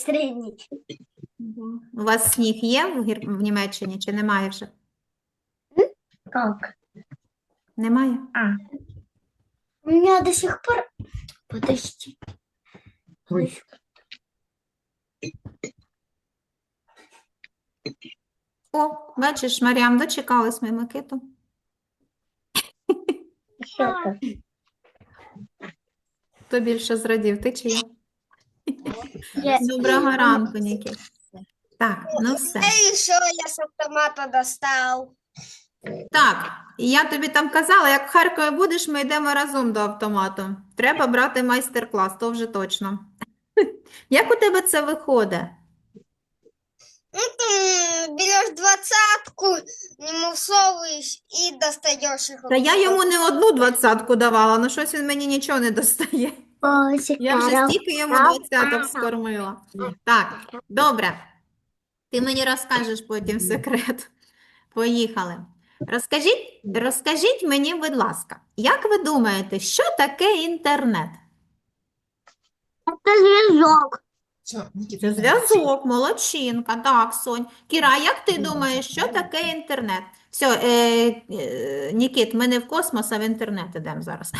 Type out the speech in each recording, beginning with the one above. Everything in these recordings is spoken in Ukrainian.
средний. У вас сніг є в, Гір... в Німеччині чи немає вже? Как? Немає? У меня до сих пор... Подожди. Ой. О, бачиш, Маріам, дочекались ми Микиту. Хто більше зрадів, ти чи я? Доброго ранку, Нікіт. Так, ну все. И еще я с автомата достал. Так, я тобі там казала, як в Харкові будеш, ми йдемо разом до автомату. Треба брати майстер-клас, то вже точно. Як у тебе це виходить? Ну, ты берешь двадцатку, не всовываешь и достаешь их. Та я йому не одну двадцятку давала, ну щось він мені нічого не достає. Я вже стільки йому двадцяток скормила. Так, добре. Ти мені розкажеш потім секрет. Поїхали. Розкажіть, розкажіть мені, будь ласка, як ви думаєте, що таке інтернет? Это звездок. Це зв'язок, молодчинка. Так, Сонь. Кіра, як ти думаєш, що таке інтернет? Все, е, е, Нікіт, ми не в космос, а в інтернет ідемо зараз.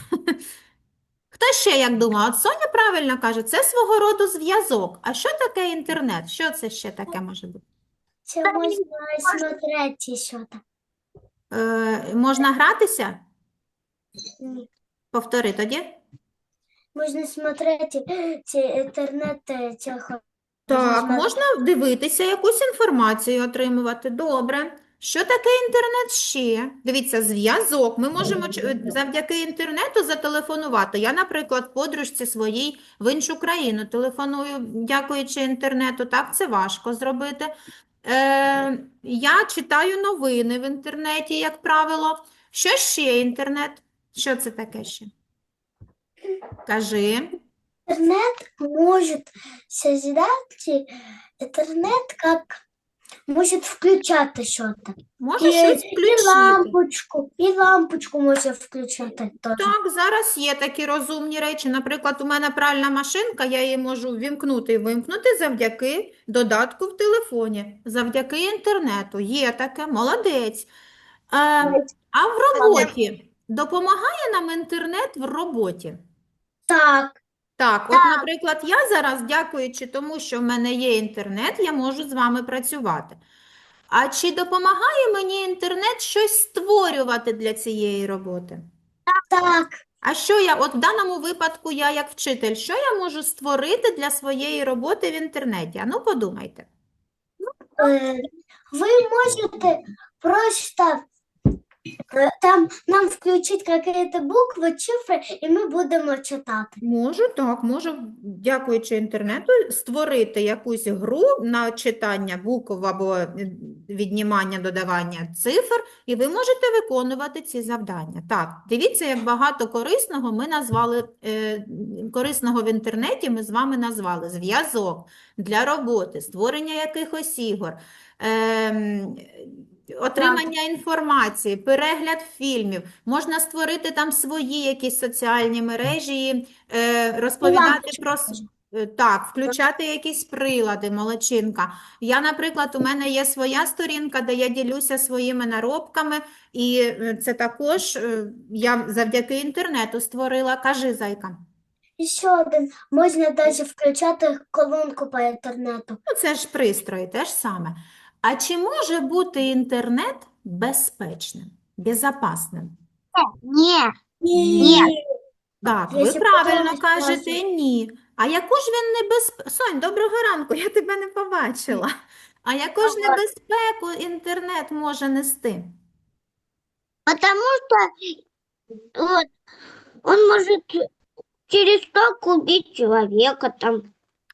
Хто ще як думає? От Соня правильно каже, це свого роду зв'язок. А що таке інтернет? Що це ще таке може бути? Все можно смотреть еще-то. Е, можна гратися? Повтори тоді. Можно смотреть э, те- интернет э, Так, Можна можна дивитися, якусь інформацію отримувати. Добре. Що таке інтернет ще? Дивіться, зв'язок. Ми можемо завдяки інтернету зателефонувати. Я, наприклад, подружці своїй в іншу країну телефоную, дякуючи інтернету. Так, це важко зробити. Е, я читаю новини в інтернеті, як правило. Що ще інтернет? Що це таке ще? Кажи. Интернет может создать э, интернет как может включать что-то. Може щось и включити. лампочку, и лампочку может включать тоже. Так, зараз є такі розумні речі. Наприклад, у мене пральна машинка, я її можу ввімкнути і вимкнути завдяки додатку в телефоні, завдяки інтернету. Є таке, молодець. Е, а в роботі допомагає нам інтернет в роботі? Так, Так, от, наприклад, я зараз, дякуючи тому, що в мене є інтернет, я можу з вами працювати. А чи допомагає мені інтернет щось створювати для цієї роботи? так. А що я, от в даному випадку, я як вчитель, що я можу створити для своєї роботи в інтернеті? А ну подумайте. Э, Вы можете просто э, там нам включить какие-то буквы, цифры, и мы будем читать. Можу, так, можу, дякуючи інтернету, створити якусь гру на читання букв або е, віднімання, додавання цифр, і ви можете виконувати ці завдання. Так, дивіться, як багато корисного ми назвали, е, корисного в інтернеті ми з вами назвали зв'язок для роботи, створення якихось ігор, ем, отримання інформації, перегляд фільмів. Можна створити там свої якісь соціальні мережі, і, е, розповідати про е, так, включати якісь прилади, молодчинка. Я, наприклад, у мене є своя сторінка, де я ділюся своїми наробками, і е, це також е, я завдяки інтернету створила. Кажи, зайка. Еще один. Можно даже включать колонку по интернету. Ну, це ж пристрої, те ж саме. А чи може бути інтернет безпечним, безопасним? Нет. Так, ви правильно кажете ні. А яку ж він небезпеку? Сонь, доброго ранку, я тебе не побачила. А яку ж небезпеку інтернет може нести? Потому что вот, он может через ток убить человека, там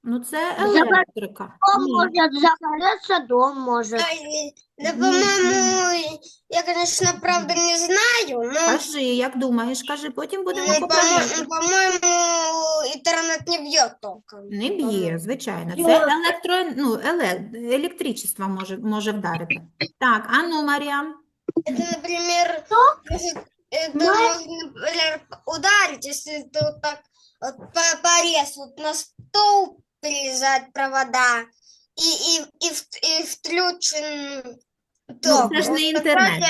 Ну, це Загар- електрика. дом Ні. может загореться, дом может. Ай, Да, по-моему, я, конечно, правда не знаю, но, Кажи, як думаєш, кажи, потім будемо ну, поправляти. по-моему, по-моему, интернет не бьет током. Не б'є, звичайно. Це Йо. електро... ну, еле... електричество може, може вдарити. Так, а ну, Маріам. Это, например, может, это Мы- можно, например, ударить, если ты вот так вот по- порез вот на столб перерезать провода. И, и, и, в- и включен Ну, це ж не інтернет.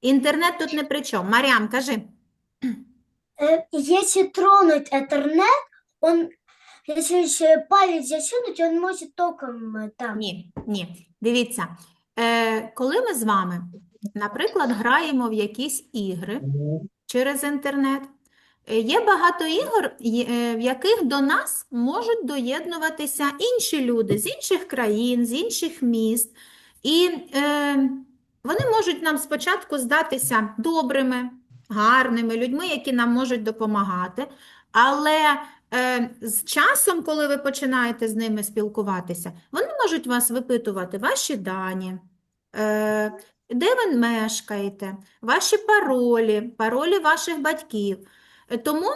Інтернет тут не при чому. Маріам, кажи. Э, Если тронуть интернет, он, если еще палец засунуть, он может током э, там. Ні, ні. Дивіться, е, коли ми з вами, наприклад, граємо в якісь ігри через інтернет, є багато ігор, е, в яких до нас можуть доєднуватися інші люди з інших країн, з інших міст. І е, вони можуть нам спочатку здатися добрими, гарними людьми, які нам можуть допомагати. Але е, з часом, коли ви починаєте з ними спілкуватися, вони можуть вас випитувати ваші дані, е, де ви мешкаєте, ваші паролі, паролі ваших батьків. Е, Тому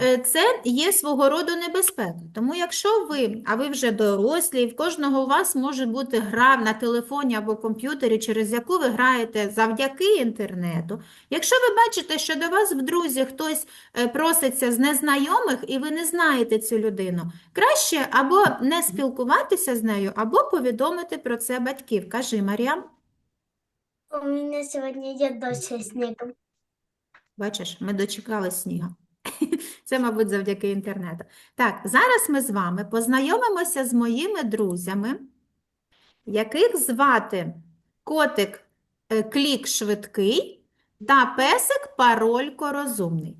е, це є свого роду небезпека. Тому якщо ви, а ви вже дорослі, і в кожного у вас може бути гра на телефоні або комп'ютері, через яку ви граєте завдяки інтернету. Якщо ви бачите, що до вас в друзі хтось е, проситься з незнайомих, і ви не знаєте цю людину, краще або не спілкуватися з нею, або повідомити про це батьків. Кажи, Мар'ям. У меня сегодня идет дождь со снегом. Бачиш, ми дочекались снігу. Це, мабуть, завдяки інтернету. Так, зараз ми з вами познайомимося з моїми друзями, яких звати котик е, Клік Швидкий та песик Паролько Розумний.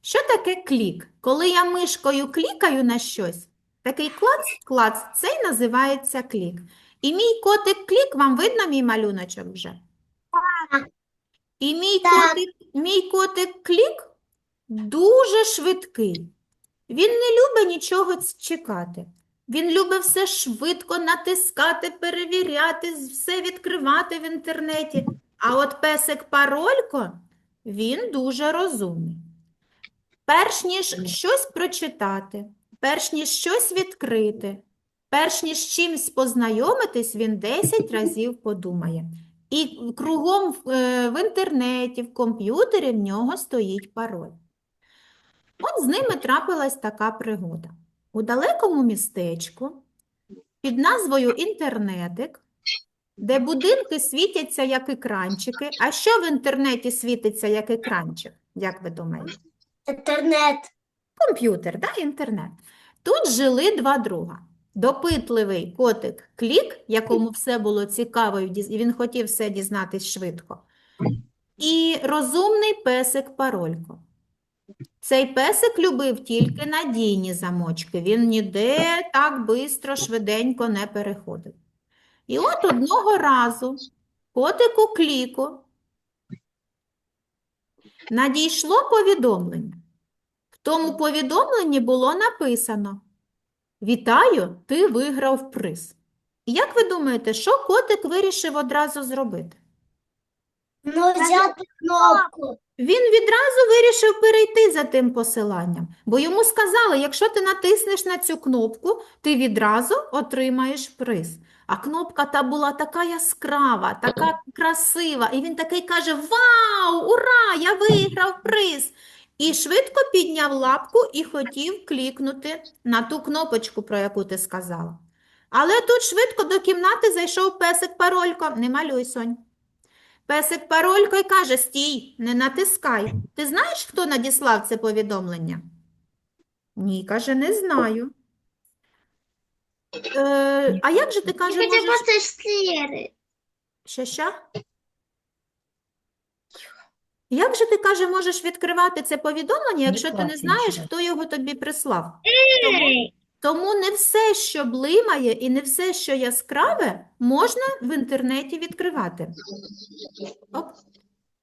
Що таке клік? Коли я мишкою клікаю на щось, такий клац-клац, цей називається клік. І мій котик Клік, вам видно мій малюночок вже? І мій Так. котик, мій котик Клік дуже швидкий. Він не любить нічого чекати. Він любить все швидко натискати, перевіряти, все відкривати в інтернеті. А от песик Паролько, він дуже розумний. Перш ніж щось прочитати, перш ніж щось відкрити, перш ніж чимось познайомитись, він 10 разів подумає. І кругом е, в інтернеті, в комп'ютері в нього стоїть пароль. От з ними трапилась така пригода. У далекому містечку під назвою Інтернетик, де будинки світяться як екранчики. А що в інтернеті світиться як екранчик? Як ви думаєте? Интернет. Комп'ютер, да, інтернет. Тут жили два друга. Допитливий котик Клік, якому все було цікаво, і він хотів все дізнатись швидко. І розумний песик Паролько. Цей песик любив тільки надійні замочки. Він ніде так бистро, швиденько не переходив. І от одного разу котику Кліку надійшло повідомлення. В тому повідомленні було написано: Вітаю, ти виграв приз. І як ви думаєте, що котик вирішив одразу зробити? Ну, взять кнопку. Він відразу вирішив перейти за тим посиланням, бо йому сказали, якщо ти натиснеш на цю кнопку, ти відразу отримаєш приз. А кнопка та була така яскрава, така красива, і він такий каже: Вау, ура! Я виграв приз! І швидко підняв лапку і хотів клікнути на ту кнопочку, про яку ти сказала. Але тут швидко до кімнати зайшов песик Паролько. Не малюй, Сонь. Песик Паролько й каже: Стій, не натискай. Ти знаєш, хто надіслав це повідомлення? Ні, каже, не знаю. Е, а як же ти каже, можеш... Що, що? Як же ти каже, можеш відкривати це повідомлення, якщо ти не знаєш, хто його тобі прислав? Тому, тому не все, що блимає, і не все, що яскраве, можна в інтернеті відкривати. Оп.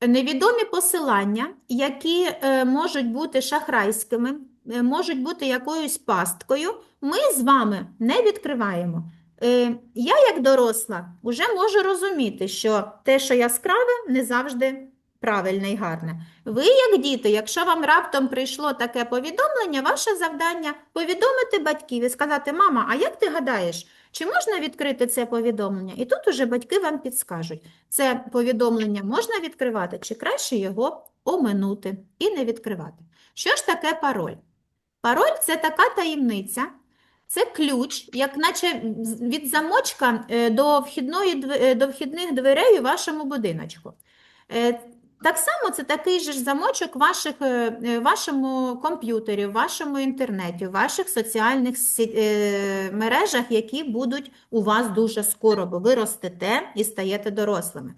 Невідомі посилання, які е, можуть бути шахрайськими, е, можуть бути якоюсь пасткою, ми з вами не відкриваємо. Е, я, як доросла, вже можу розуміти, що те, що яскраве, не завжди правильне і гарне. Ви, як діти, якщо вам раптом прийшло таке повідомлення, ваше завдання повідомити батьків і сказати: Мама, а як ти гадаєш, чи можна відкрити це повідомлення? І тут уже батьки вам підскажуть, це повідомлення можна відкривати, чи краще його оминути і не відкривати. Що ж таке пароль? Пароль це така таємниця, Це ключ, як наче від замочка е, до вхідної, е, до вхідних дверей у вашому будиночку. Так само це такий же ж замочок ваших, е, е, вашому комп'ютері, вашому інтернеті, в ваших соціальних е, мережах, які будуть у вас дуже скоро, бо ви ростете і стаєте дорослими.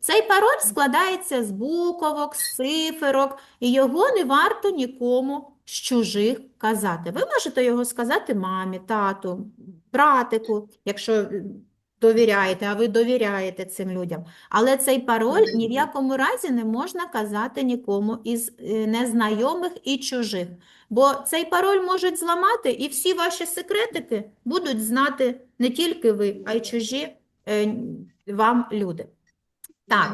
Цей пароль складається з буковок, з циферок, і його не варто нікому з чужих казати. Ви можете його сказати мамі, тату, братику, якщо довіряєте, а ви довіряєте цим людям. Але цей пароль ні в якому разі не можна казати нікому із е, незнайомих і чужих. Бо цей пароль можуть зламати, і всі ваші секретики будуть знати не тільки ви, а й чужі е, вам люди. Так,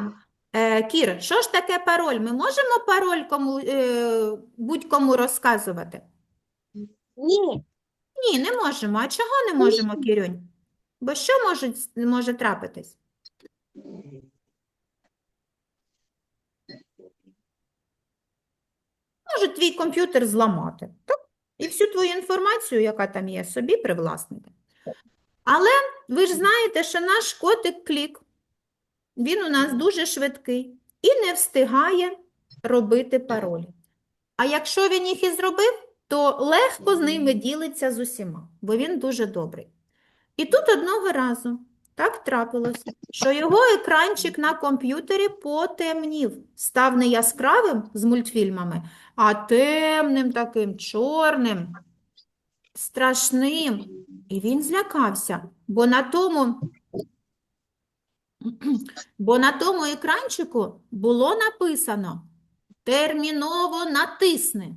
е, Кір, що ж таке пароль? Ми можемо пароль кому, е, будь-кому розказувати? Ні. Ні, не можемо. А чого не можемо, Кірюнь? Бо що може, може трапитись? Може твій комп'ютер зламати, так? І всю твою інформацію, яка там є, собі привласнити. Але ви ж знаєте, що наш котик Клік, він у нас дуже швидкий і не встигає робити паролі. А якщо він їх і зробив, то легко з ними ділиться з усіма, бо він дуже добрий. І тут одного разу так трапилося, що його екранчик на комп'ютері потемнів, став не яскравим з мультфільмами, а темним таким, чорним, страшним. І він злякався, бо на тому, бо на тому екранчику було написано «Терміново натисни».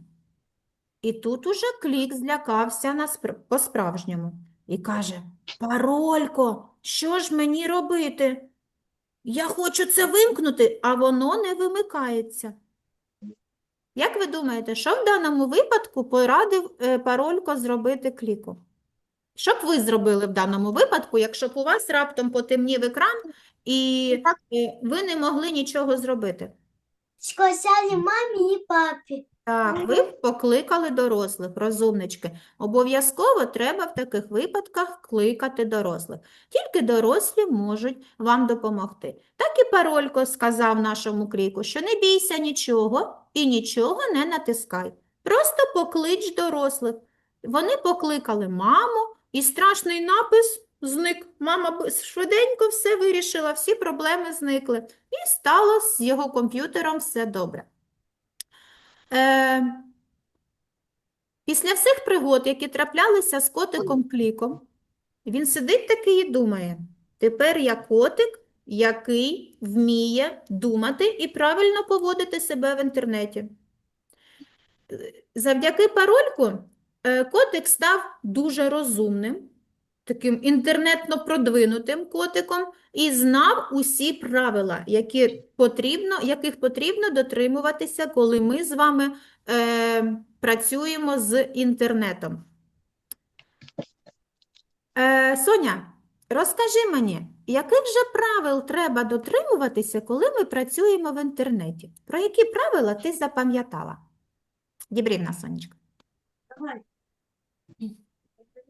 І тут уже клік злякався на спр- по-справжньому і каже: Паролько, що ж мені робити? Я хочу це вимкнути, а воно не вимикається. Як ви думаєте, що в даному випадку порадив е, паролько зробити кліку? Що б ви зробили в даному випадку, якщо б у вас раптом потемнів екран і е, ви не могли нічого зробити? Сказали мамі і папі. Так, ви покликали дорослих, розумнички. Обов'язково треба в таких випадках кликати дорослих. Тільки дорослі можуть вам допомогти. Так і Паролько сказав нашому кріку, що не бійся нічого і нічого не натискай. Просто поклич дорослих. Вони покликали маму, і страшний напис зник. Мама швиденько все вирішила, всі проблеми зникли. І стало з його комп'ютером все добре. Е, після всіх пригод, які траплялися з котиком Кліком, він сидить такий і думає: тепер я котик, який вміє думати і правильно поводити себе в інтернеті. Е, Завдяки парольку е, котик став дуже розумним, таким інтернетно продвинутим котиком і знав усі правила, які потрібно, яких потрібно дотримуватися, коли ми з вами е, працюємо з інтернетом. Е, Соня, розкажи мені, яких же правил треба дотримуватися, коли ми працюємо в інтернеті? Про які правила ти запам'ятала? Дібрівна, Сонечка. Давай.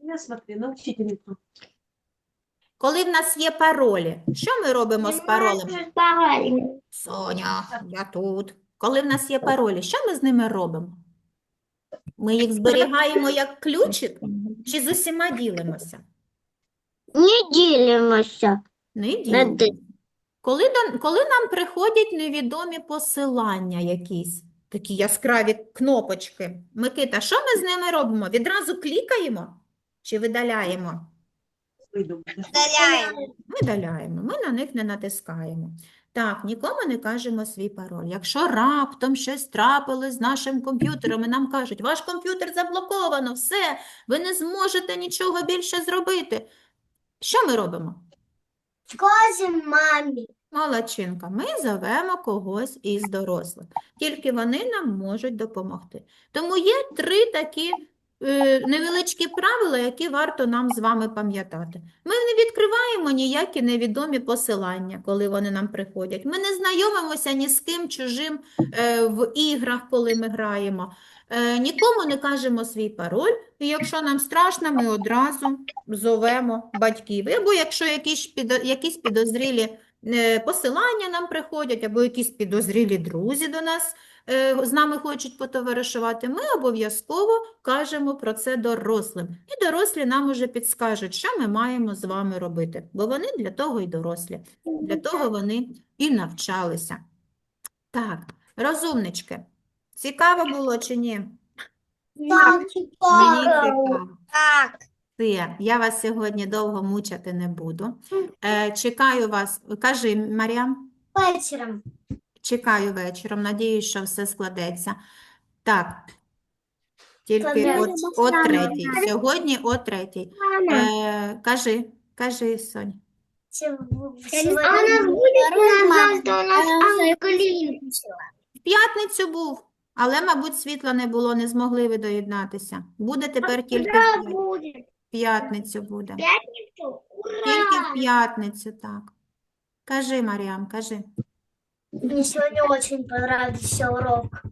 Я смотри, на учительницу. Коли в нас є паролі, що ми робимо з паролем? Соня, я тут. Коли в нас є паролі, що ми з ними робимо? Ми їх зберігаємо як ключик чи з усіма ділимося? Не ділимося. Не Не ділимося. Коли, до- коли нам приходять невідомі посилання якісь, такі яскраві кнопочки, Микита, що ми з ними робимо? Відразу клікаємо чи видаляємо? Выйду. Вдаляємо. Видаляємо, ми на них не натискаємо. Так, нікому не кажемо свій пароль. Якщо раптом щось трапилось з нашим комп'ютером і нам кажуть, ваш комп'ютер заблоковано, все, ви не зможете нічого більше зробити. Що ми робимо? Скажемо мамі. Молодчинка, ми зовемо когось із дорослих. Тільки вони нам можуть допомогти. Тому є три такі невеличкі правила, які варто нам з вами пам'ятати. Ми не відкриваємо ніякі невідомі посилання, коли вони нам приходять. Ми не знайомимося ні з ким чужим е, в іграх, коли ми граємо. Е, нікому не кажемо свій пароль, і якщо нам страшно, ми одразу зовемо батьків. Або якщо якісь, якісь підозрілі е, посилання нам приходять, або якісь підозрілі друзі до нас е, з нами хочуть потоваришувати, ми обов'язково кажемо про це дорослим. І дорослі нам уже підскажуть, що ми маємо з вами робити, бо вони для того і дорослі, для того вони і навчалися. Так, розумнички, цікаво було чи ні? Так, Мені цікаво. Так. Все, я вас сьогодні довго мучити не буду. Е, чекаю вас, кажи, Мар'ям, Вечором. Чекаю вечором, надіюсь, що все складеться. Так, тільки Складеться. о, третій. Сьогодні о третій. Е, кажи, кажи, Сонь. А у нас будет завтра у нас Англин. В п'ятницю був, але, мабуть, світла не було, не змогли ви доєднатися. Буде тепер тільки в п'ятницю буде. Пятницу? Тільки в п'ятницю, так. Кажи, Мар'ям, кажи. Мне сегодня очень понравился урок.